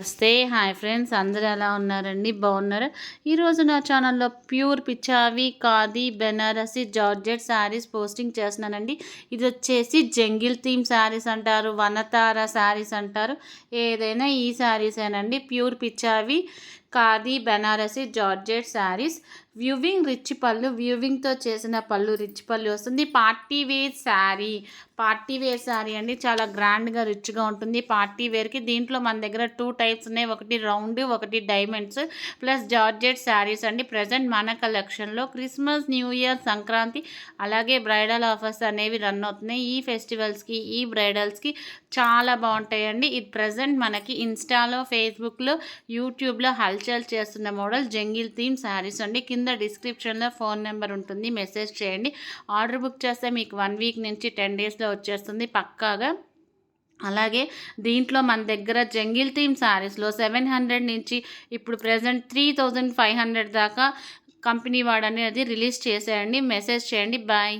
నమస్తే. Hi friends. అందరూ ఎలా ఉన్నారండి? బాగున్నారు? ఈరోజు నా ఛానల్లో pure Pichwai khadi Banarasi georgette saris posting చేస్తున్నానండి. ఇది వచ్చేసి జంగిల్ థీమ్ శారీస్ అంటారు వనతార శారీస్ అంటారు. ఏదైనా ఈ శారీసేనండి. Pure Pichwai khadi Banarasi georgette saris. Weaving rich pallu వ్యూవింగ్తో చేసిన పళ్ళు రిచ్ పళ్ళు వస్తుంది. Party wear sari. Party wear sari అండి. చాలా గ్రాండ్గా రిచ్గా ఉంటుంది. పార్టీ వేర్కి దీంట్లో మన దగ్గర టూ టైప్స్ ఉన్నాయి. ఒకటి రౌండ్ ఒకటి డైమండ్స్ ప్లస్ జార్జెట్ శారీస్ అండి. ప్రజెంట్ మన కలెక్షన్లో క్రిస్మస్ న్యూ ఇయర్ సంక్రాంతి అలాగే బ్రైడల్ ఆఫర్స్ అనేవి రన్ అవుతున్నాయి. ఈ ఫెస్టివల్స్కి ఈ బ్రైడల్స్కి చాలా బాగుంటాయండి. ఇది ప్రజెంట్ మనకి ఇన్స్టాలో ఫేస్బుక్లో యూట్యూబ్లో హల్ హల్చల్ చేస్తున్న మోడల్ జంగిల్ థీమ్ శారీస్ అండి. కింద డిస్క్రిప్షన్లో ఫోన్ నెంబర్ ఉంటుంది. మెసేజ్ చేయండి. ఆర్డర్ బుక్ చేస్తే మీకు వన్ వీక్ నుంచి టెన్ డేస్లో వచ్చేస్తుంది పక్కాగా. అలాగే దీంట్లో మన దగ్గర జంగిల్ థీమ్ శారీస్లో సెవెన్ హండ్రెడ్ నుంచి ఇప్పుడు present three thousand five hundred దాకా కంపెనీ వాడనేది రిలీజ్ చేసేయండి. మెసేజ్ చేయండి. బాయ్.